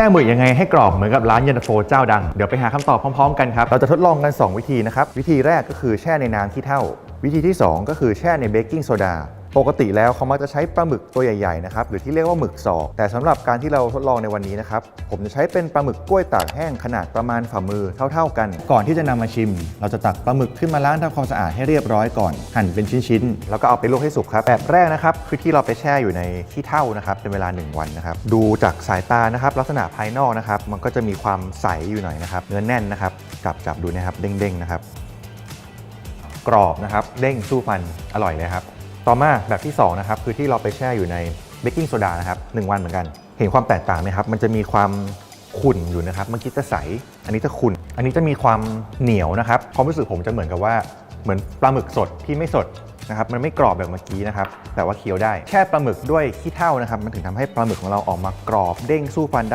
ช่หมึกยังไงให้กรอบเหมือนกับร้านเย็นตาโฟเจ้าดัง เดี๋ยวไปหาคำตอบพร้อมๆกันครับ เราจะทดลองกัน 2 วิธีนะครับ วิธีแรกก็คือแช่ในน้ำขี้เถ้าวิธีที่ 2 ก็คือแช่ในเบกกิ้งโซดา ปกติแล้วเขามักจะใช้ปลาหมึกตัวใหญ่ๆนะครับหรือที่เรียกว่าหมึกซอกแต่สำหรับการที่เราทดลองในวันนี้นะครับผมจะใช้เป็นปลาหมึกกล้วยตากแห้งขนาดประมาณฝ่ามือเท่า ๆกัน ก่อนที่จะนำมาชิม เราจะตักปลาหมึกขึ้นมาล้างทำความสะอาดให้เรียบร้อยก่อน หั่นเป็นชิ้นๆแล้วก็เอาไปลวกให้สุกครับแบบแรกนะครับคือที่เราไปแช่อยู่ในขี้เถ้านะครับเป็นเวลา 1 วันนะครับดูจากสายตานะครับลักษณะภายนอกนะครับมันก็จะมีความใสอยู่หน่อยนะครับเนื้อแน่นนะครับจับจับดูนะครับเด้งๆนะครับกรอบนะครับเด้งสู้ฟันอร่อยเลยครับ ต่อมาแบบที่2นะครับคือที่เราไปแช่อยู่ในเบกกิ้งโซดานะครับหนึ่งวันเหมือนกัน เห็นความแตกต่างไหมครับมันจะมีความขุ่นอยู่นะครับเมื่อกี้จะใส อันนี้จะขุ่น อันนี้จะมีความเหนียวนะครับความรู้สึกผมจะเหมือนกับว่าเหมือนปลาหมึกสดที่ไม่สดนะครับมันไม่กรอบแบบเมื่อกี้นะครับแต่ว่าเคี้ยวได้แช่ปลาหมึกด้วยขี้เถ้านะครับมันถึงทำให้ปลาหมึกของเราออกมากรอบเด้งสู้ฟันได้